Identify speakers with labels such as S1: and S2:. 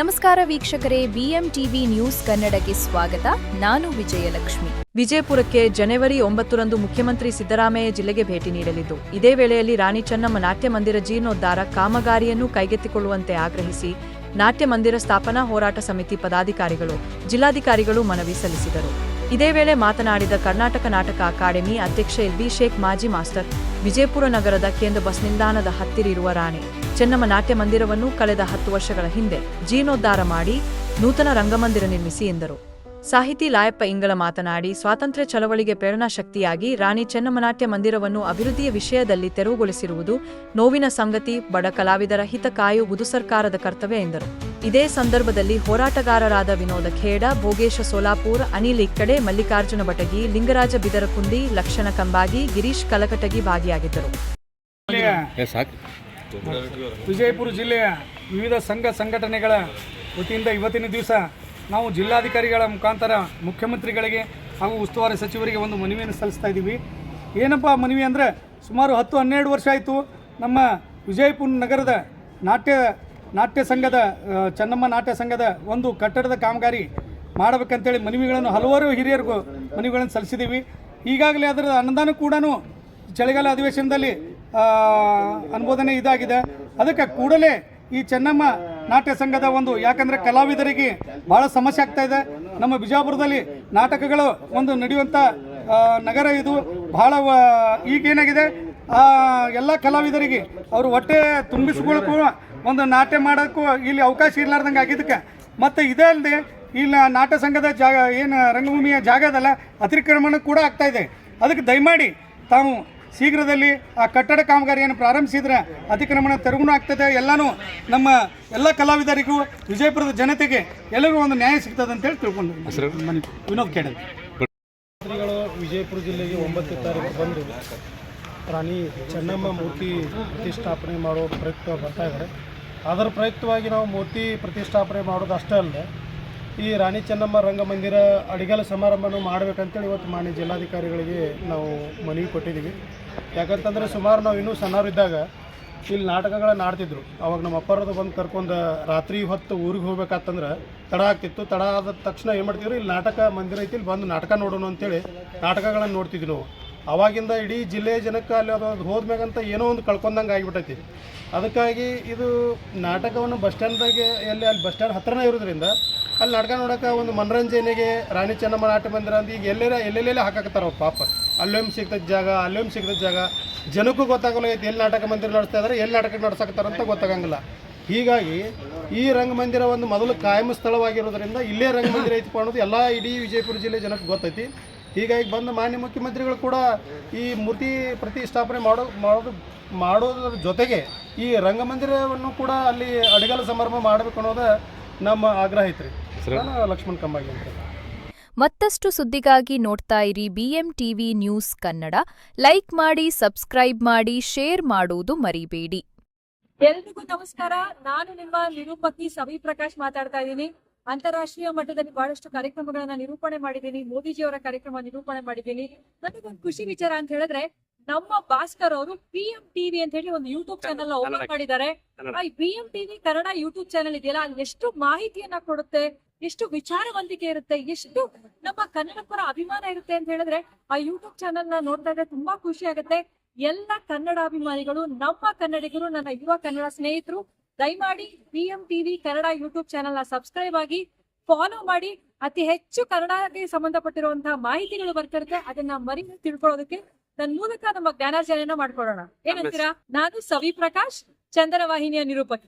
S1: ನಮಸ್ಕಾರ ವೀಕ್ಷಕರೇ BM TV news ಕನ್ನಡಕ್ಕೆ ಸ್ವಾಗತ. ನಾನು ವಿಜಯಲಕ್ಷ್ಮಿ.
S2: ವಿಜಯಪುರಕ್ಕೆ ಜನವರಿ ಒಂಬತ್ತರಂದು ಮುಖ್ಯಮಂತ್ರಿ ಸಿದ್ದರಾಮಯ್ಯ ಜಿಲ್ಲೆಗೆ ಭೇಟಿ ನೀಡಲಿದ್ದು, ಇದೇ ವೇಳೆಯಲ್ಲಿ ರಾಣಿ ಚೆನ್ನಮ್ಮ ನಾಟ್ಯ ಮಂದಿರ ಜೀರ್ಣೋದ್ಧಾರ ಕಾಮಗಾರಿಯನ್ನು ಕೈಗೆತ್ತಿಕೊಳ್ಳುವಂತೆ ಆಗ್ರಹಿಸಿ, ನಾಟ್ಯ ಮಂದಿರ ಸ್ಥಾಪನಾ ಹೋರಾಟ ಸಮಿತಿ ಪದಾಧಿಕಾರಿಗಳು, ಜಿಲ್ಲಾಧಿಕಾರಿಗಳು ಮನವಿ ಸಲ್ಲಿಸಿದರು. ಇದೇ ವೇಳೆ ಮಾತನಾಡಿದ ಕರ್ನಾಟಕ ನಾಟಕ ಅಕಾಡೆಮಿ ಅಧ್ಯಕ್ಷ ಎಲ್ಬಿ ಶೇಖ್, ಮಾಜಿ ಮಾಸ್ಟರ್ ವಿಜಯಪುರ ನಗರದ ಕೇಂದ್ರ ಬಸ್ ನಿಲ್ದಾಣದ ಹತ್ತಿರ ಇರುವ ರಾಣಿ. ಚೆನ್ನಮ್ಮ ನಾಟ್ಯ ಮಂದಿರವನ್ನು ಕಳೆದ ಹತ್ತು ವರ್ಷಗಳ ಹಿಂದೆ ಜೀರ್ಣೋದ್ಧಾರ ಮಾಡಿ ನೂತನ ರಂಗಮಂದಿರ ನಿರ್ಮಿಸಿ ಎಂದರು. ಸಾಹಿತಿ ಲಾಯಪ್ಪ ಇಂಗಳ ಮಾತನಾಡಿ, ಸ್ವಾತಂತ್ರ್ಯ ಚಳವಳಿಗೆ ಪ್ರೇರಣಾ ಶಕ್ತಿಯಾಗಿ ರಾಣಿ ಚೆನ್ನಮ್ಮನಾಟ್ಯ ಮಂದಿರವನ್ನು ಅಭಿವೃದ್ಧಿಯ ವಿಷಯದಲ್ಲಿ ತೆರವುಗೊಳಿಸಿರುವುದು ನೋವಿನ ಸಂಗತಿ, ಬಡ ಕಲಾವಿದರ ಹಿತ ಕಾಯುವುದು ಸರ್ಕಾರದ ಕರ್ತವ್ಯ ಎಂದರು. ಇದೇ ಸಂದರ್ಭದಲ್ಲಿ ಹೋರಾಟಗಾರರಾದ ವಿನೋದ ಖೇಡ, ಭೋಗೇಶ ಸೋಲಾಪುರ್, ಅನಿಲ್ ಇಕ್ಕಡೆ, ಮಲ್ಲಿಕಾರ್ಜುನ ಬಟಗಿ, ಲಿಂಗರಾಜ ಬಿದರಕುಂದಿ ಲಕ್ಷಣ ಕಂಬಾಗಿ, ಗಿರೀಶ್ ಕಲಕಟಗಿ ಭಾಗಿಯಾಗಿದ್ದರು.
S3: ವಿಜಯಪುರ ಜಿಲ್ಲೆಯ ವಿವಿಧ ಸಂಘ ಸಂಘಟನೆಗಳ ವತಿಯಿಂದ ಇವತ್ತಿನ ದಿವಸ ನಾವು ಜಿಲ್ಲಾಧಿಕಾರಿಗಳ ಮುಖಾಂತರ ಮುಖ್ಯಮಂತ್ರಿಗಳಿಗೆ ಹಾಗೂ ಉಸ್ತುವಾರಿ ಸಚಿವರಿಗೆ ಒಂದು ಮನವಿಯನ್ನು ಸಲ್ಲಿಸ್ತಾ ಇದ್ದೀವಿ. ಏನಪ್ಪ ಮನವಿ ಅಂದರೆ ಸುಮಾರು ಹತ್ತು ಹನ್ನೆರಡು ವರ್ಷ ಆಯಿತು ನಮ್ಮ ವಿಜಯಪುರ ನಗರದ ನಾಟ್ಯ ನಾಟ್ಯ ಸಂಘದ ಚನ್ನಮ್ಮ ನಾಟ್ಯ ಸಂಘದ ಒಂದು ಕಟ್ಟಡದ ಕಾಮಗಾರಿ ಮಾಡಬೇಕಂತೇಳಿ ಮನವಿಗಳನ್ನು ಹಲವಾರು ಹಿರಿಯರಿಗೂ ಮನವಿಗಳನ್ನು ಸಲ್ಲಿಸಿದ್ದೀವಿ. ಈಗಾಗಲೇ ಅದರ ಅನುದಾನ ಕೂಡ ಚಳಿಗಾಲ ಅಧಿವೇಶನದಲ್ಲಿ ಅನುಮೋದನೆ ಇದಾಗಿದೆ. ಅದಕ್ಕೆ ಕೂಡಲೇ ಈ ಚೆನ್ನಮ್ಮ ನಾಟ್ಯ ಸಂಘದ ಒಂದು, ಯಾಕಂದರೆ ಕಲಾವಿದರಿಗೆ ಭಾಳ ಸಮಸ್ಯೆ ಆಗ್ತಾ ಇದೆ. ನಮ್ಮ ಬಿಜಾಪುರದಲ್ಲಿ ನಾಟಕಗಳು ಒಂದು ನಡೆಯುವಂಥ ನಗರ ಇದು. ಭಾಳ ಈಗೇನಾಗಿದೆ? ಎಲ್ಲ ಕಲಾವಿದರಿಗೆ ಅವರು ಹೊಟ್ಟೆ ತುಂಬಿಸ್ಕೊಳ್ಳೋಕ್ಕೂ ಒಂದು ನಾಟ್ಯ ಮಾಡೋಕ್ಕೂ ಇಲ್ಲಿ ಅವಕಾಶ ಇರ್ಲಾರ್ದಂಗೆ ಆಗಿದ್ದಕ್ಕೆ. ಮತ್ತು ಇದೇ ಅಲ್ಲದೆ ಇಲ್ಲಿ ನಾಟ್ಯ ಸಂಘದ ಜಾಗ, ಏನು ರಂಗಭೂಮಿಯ ಜಾಗದಲ್ಲ, ಅತಿಕ್ರಮಣ ಕೂಡ ಆಗ್ತಾ ಇದೆ. ಅದಕ್ಕೆ ದಯಮಾಡಿ ತಾವು ಶೀಘ್ರದಲ್ಲಿ ಆ ಕಟ್ಟಡ ಕಾಮಗಾರಿಯನ್ನು ಪ್ರಾರಂಭಿಸಿದ್ರೆ ಅತಿಕ್ರಮಣ ತೆರವು ಆಗ್ತದೆ. ಎಲ್ಲನೂ ನಮ್ಮ ಎಲ್ಲ ಕಲಾವಿದರಿಗೂ ವಿಜಯಪುರದ ಜನತೆಗೆ ಎಲ್ಲರಿಗೂ ಒಂದು ನ್ಯಾಯ ಸಿಗ್ತದೆ ಅಂತೇಳಿ ತಿಳ್ಕೊಂಡು ವಿನೋದ್ ಕೇಳಿದ್ರು
S4: ಶ್ರೀಗಳು ವಿಜಯಪುರ ಜಿಲ್ಲೆಗೆ ಒಂಬತ್ತು ತಾರೀಕು ಬಂದು ರಾಣಿ ಚೆನ್ನಮ್ಮ ಮೂರ್ತಿ ಪ್ರತಿಷ್ಠಾಪನೆ ಮಾಡೋ ಪ್ರಯುಕ್ತ ಬರ್ತಾ ಇದ್ದಾರೆ ಅದರ ಪ್ರಯುಕ್ತವಾಗಿ ನಾವು ಮೂರ್ತಿ ಪ್ರತಿಷ್ಠಾಪನೆ ಮಾಡೋದು ಅಷ್ಟೇ ಅಲ್ಲದೆ ಈ ರಾಣಿ ಚೆನ್ನಮ್ಮ ರಂಗಮಂದಿರ ಅಡಿಗಲ ಸಮಾರಂಭನೂ ಮಾಡಬೇಕಂತೇಳಿ ಇವತ್ತು ಮಾನ್ಯ ಜಿಲ್ಲಾಧಿಕಾರಿಗಳಿಗೆ ನಾವು ಮನವಿ ಕೊಟ್ಟಿದ್ದೀವಿ. ಯಾಕಂತಂದರೆ ಸುಮಾರು ನಾವು ಇನ್ನೂ ಸಣ್ಣವರಿದ್ದಾಗ ಇಲ್ಲಿ ನಾಟಕಗಳನ್ನು ಆಡ್ತಿದ್ರು. ಅವಾಗ ನಮ್ಮ ಅಪ್ಪರದು ಬಂದು ಕರ್ಕೊಂಡು ರಾತ್ರಿ ಹೊತ್ತು ಊರಿಗೆ ಹೋಗ್ಬೇಕಾತಂದ್ರೆ ತಡ ಆಗ್ತಿತ್ತು. ತಡ ಆದ ತಕ್ಷಣ ಏನು ಮಾಡ್ತಿದ್ರು, ಇಲ್ಲಿ ನಾಟಕ ಮಂದಿರ ಐತಿ, ಇಲ್ಲಿ ಬಂದು ನಾಟಕ ನೋಡೋಣ ಅಂತೇಳಿ ನಾಟಕಗಳನ್ನು ನೋಡ್ತಿದ್ವಿ ನಾವು. ಅವಾಗಿಂದ ಇಡೀ ಜಿಲ್ಲೆಯ ಜನಕ್ಕೆ ಅಲ್ಲಿ ಅದು ಅದು ಹೋದ್ಮ್ಯಾಗಂತ ಏನೋ ಒಂದು ಕಳ್ಕೊಂಡಂಗೆ ಆಗಿಬಿಟ್ಟೈತಿ. ಅದಕ್ಕಾಗಿ ಇದು ನಾಟಕವನ್ನು ಬಸ್ ಸ್ಟ್ಯಾಂಡ್ದಾಗೆ ಎಲ್ಲಿ, ಅಲ್ಲಿ ಬಸ್ ಸ್ಟ್ಯಾಂಡ್ ಹತ್ರನೇ ಇರೋದ್ರಿಂದ ಅಲ್ಲಿ ನಾಟಕ ನೋಡೋಕೆ ಒಂದು ಮನರಂಜನೆಗೆ ರಾಣಿ ಚೆನ್ನಮ್ಮ ನಾಟ್ಯ ಮಂದಿರ ಅಂತ ಈಗ ಎಲ್ಲೆಲ್ಲ ಎಲ್ಲೆಲ್ಲೆಲ್ಲ ಹಾಕಾಕತ್ತಾರ ಪಾಪ. ಅಲ್ಲೊಮ್ಮೆ ಸಿಗ್ತದ ಜಾಗ ಅಲ್ಲೊಮ್ಮೆ ಸಿಗ್ತದ ಜಾಗ. ಜನಕ್ಕೂ ಗೊತ್ತಾಗಲ್ಲ ಐತೆ ಎಲ್ಲಿ ನಾಟಕ ಮಂದಿರ ನಡೆಸ್ತಾ ಇದ್ದಾರೆ ಎಲ್ಲಿ ನಾಟಕ ನಡ್ಸಕತ್ತಾರ ಅಂತ ಗೊತ್ತಾಗಂಗಿಲ್ಲ. ಹೀಗಾಗಿ ಈ ರಂಗಮಂದಿರ ಒಂದು ಮೊದಲು ಕಾಯಂ ಸ್ಥಳವಾಗಿರೋದ್ರಿಂದ ಇಲ್ಲೇ ರಂಗಮಂದಿರ ಐತಿ ಅನ್ನೋದು ಎಲ್ಲ ಇಡೀ ವಿಜಯಪುರ ಜಿಲ್ಲೆ ಜನಕ್ಕೆ ಗೊತ್ತೈತಿ. ಹೀಗಾಗಿ ಬಂದ ಮಾನ್ಯ ಮುಖ್ಯಮಂತ್ರಿಗಳು ಕೂಡ ಈ ಮೂರ್ತಿ ಪ್ರತಿಷ್ಠಾಪನೆ ಮಾಡೋ ಮಾಡೋದು ಮಾಡೋದ್ರ ಜೊತೆಗೆ ಈ ರಂಗಮಂದಿರವನ್ನು ಕೂಡ ಅಲ್ಲಿ ಅಡಿಗಲ ಸಮಾರಂಭ ಮಾಡಬೇಕು ಅನ್ನೋದು ನಮ್ಮ ಆಗ್ರಹ ಐತ್ರಿ. ನಾನು ಲಕ್ಷ್ಮಣ್ ಕಂಬಾಗಿ ಅಂತ.
S1: ಮತ್ತಷ್ಟು ಸುದ್ದಿಗಾಗಿ ನೋಡ್ತಾ ಇರಿ BM TV news Kannada. Like ಮಾಡಿ ಸಬ್ಸ್ಕ್ರೈಬ್ ಮಾಡಿ ಶೇರ್ ಮಾಡುವುದು ಮರಿಬೇಡಿ.
S5: ಎಲ್ರಿಗೂ ನಮಸ್ಕಾರ. ನಾನು ನಿಮ್ಮ ನಿರೂಪಕಿ ಸವಿ ಪ್ರಕಾಶ್ ಮಾತಾಡ್ತಾ ಇದ್ದೀನಿ. ಅಂತಾರಾಷ್ಟ್ರೀಯ ಮಟ್ಟದಲ್ಲಿ ಬಹಳಷ್ಟು ಕಾರ್ಯಕ್ರಮಗಳನ್ನ ನಿರೂಪಣೆ ಮಾಡಿದ್ದೀನಿ. ಮೋದಿಜಿಯವರ ಕಾರ್ಯಕ್ರಮ ನಿರೂಪಣೆ ಮಾಡಿದ್ದೀನಿ. ನನಗೊಂದು ಖುಷಿ ವಿಚಾರ ಅಂತ ಹೇಳಿದ್ರೆ ನಮ್ಮ ಭಾಸ್ಕರ್ ಅವರು ಪಿ ಎಂ ಟಿವಿ ಅಂತ ಹೇಳಿ ಒಂದು ಯೂಟ್ಯೂಬ್ ಚಾನೆಲ್ ಓಪನ್ ಮಾಡಿದ್ದಾರೆ. ಆ P M TV Kannada YouTube channel ಇದೆಯಲ್ಲ ಅಲ್ಲಿ ಎಷ್ಟು ಮಾಹಿತಿಯನ್ನ ಕೊಡುತ್ತೆ ಎಷ್ಟು ವಿಚಾರವಂತಿಕೆ ಇರುತ್ತೆ ಎಷ್ಟು ನಮ್ಮ ಕನ್ನಡ ಪರ ಅಭಿಮಾನ ಇರುತ್ತೆ ಅಂತ ಹೇಳಿದ್ರೆ ಆ ಯೂಟ್ಯೂಬ್ ಚಾನೆಲ್ನ ನೋಡ್ತಾ ಇದ್ರೆ ತುಂಬಾ ಖುಷಿ ಆಗುತ್ತೆ. ಎಲ್ಲ ಕನ್ನಡ ಅಭಿಮಾನಿಗಳು ನಮ್ಮ ಕನ್ನಡಿಗರು ನನ್ನ ಯುವ ಕನ್ನಡ ಸ್ನೇಹಿತರು ದಯಮಾಡಿ P M TV Kannada YouTube ಚಾನೆಲ್ನ ಸಬ್ಸ್ಕ್ರೈಬ್ ಆಗಿ ಫಾಲೋ ಮಾಡಿ ಅತಿ ಹೆಚ್ಚು ಕನ್ನಡಕ್ಕೆ ಸಂಬಂಧಪಟ್ಟಿರುವಂತಹ ಮಾಹಿತಿಗಳು ಬರ್ತಿರುತ್ತೆ ಅದನ್ನ ಮರಿ ತಿಳ್ಕೊಳ್ಳೋದಕ್ಕೆ ನನ್ನ ಮೂಲಕ ನಮ್ಮ ಜ್ಞಾನಾರ್ಜನೆಯನ್ನ ಮಾಡ್ಕೊಡೋಣ ಏನಂತೀರಾ? ನಾನು ಸವಿ ಪ್ರಕಾಶ್ ಚಂದನ ವಾಹಿನಿಯ ನಿರೂಪಕಿ.